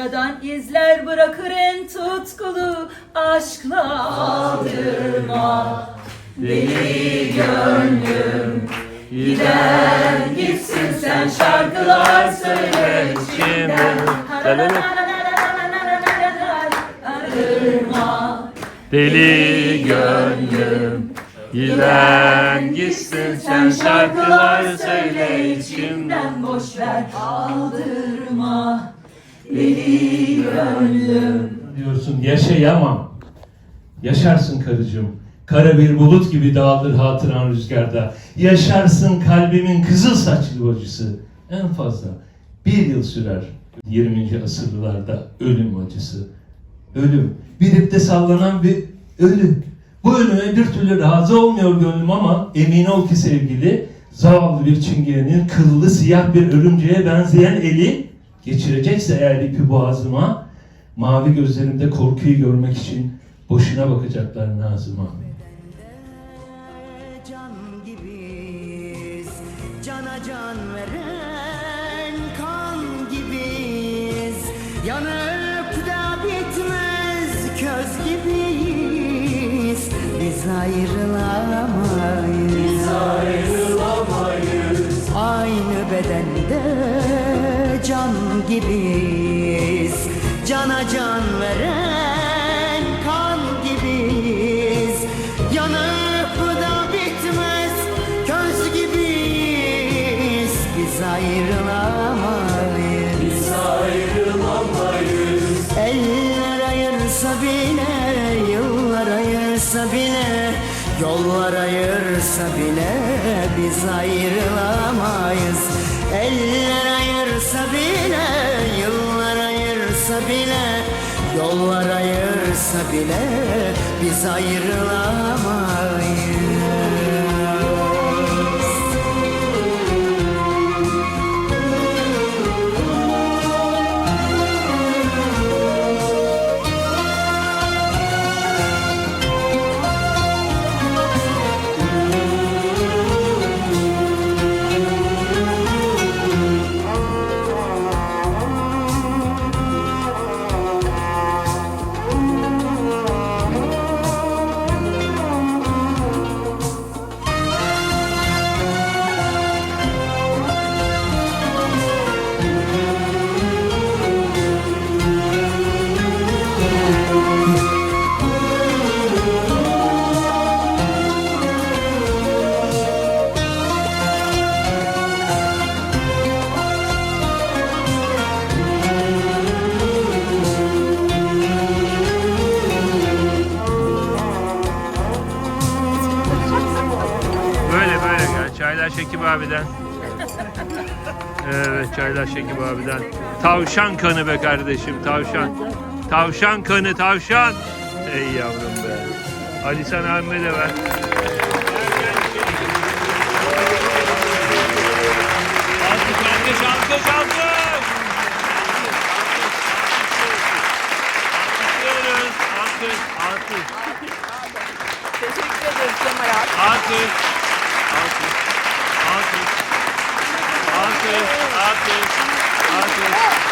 Sıradan izler bırakır en tutkulu aşkla aldırma Deli gönlüm Giden gitsin sen şarkılar söyle içimden. Aldırma Deli gönlüm Giden gitsin sen şarkılar söyle içimden boş ver aldırma Deli gönlüm diyorsun yaşayamam. Yaşarsın karıcığım. Kara bir bulut gibi dağılır hatıran rüzgarda. Yaşarsın kalbimin kızıl saçlı acısı. En fazla bir yıl sürer 20. asırlarda ölüm acısı. Ölüm. Bir ipte sallanan bir ölüm. Bu ölüme bir türlü razı olmuyor gönlüm ama emin ol ki sevgili zavallı bir çingenenin kıllı siyah bir örümceğe benzeyen eli geçirecekse eğer ipi boğazıma mavi gözlerimde korkuyu görmek için boşuna bakacaklar Nazım'a. Can gibiyiz Cana can veren kan gibiyiz. Yanıp da bitmez köz gibiyiz. Biz ayrılamayız. Biz ayrılamayız Aynı bedende can gibiyiz. Cana can veren kan gibiyiz. Yanıp da bitmez köz gibiyiz. Biz ayrılamayız. Biz ayrılamayız. Eller ayırsa bile Yıllar ayırsa bile Yollar ayırsa bile Biz ayrılamayız. Eller ayırsa bile Yıllar ayırsa bile Yollar ayırsa bile Biz ayrılamayız Şekip abiden. Evet çaylar Şekip abiden. Tavşan kanı be kardeşim tavşan. Tavşan kanı tavşan. Ey yavrum be. Ali sen abime de ver. Alkış alkış alkış alkış. Alkış. Teşekkür ederiz Kemal abi. Alkış. Alkış. Alkış. Alkış. Alkış. Alkış.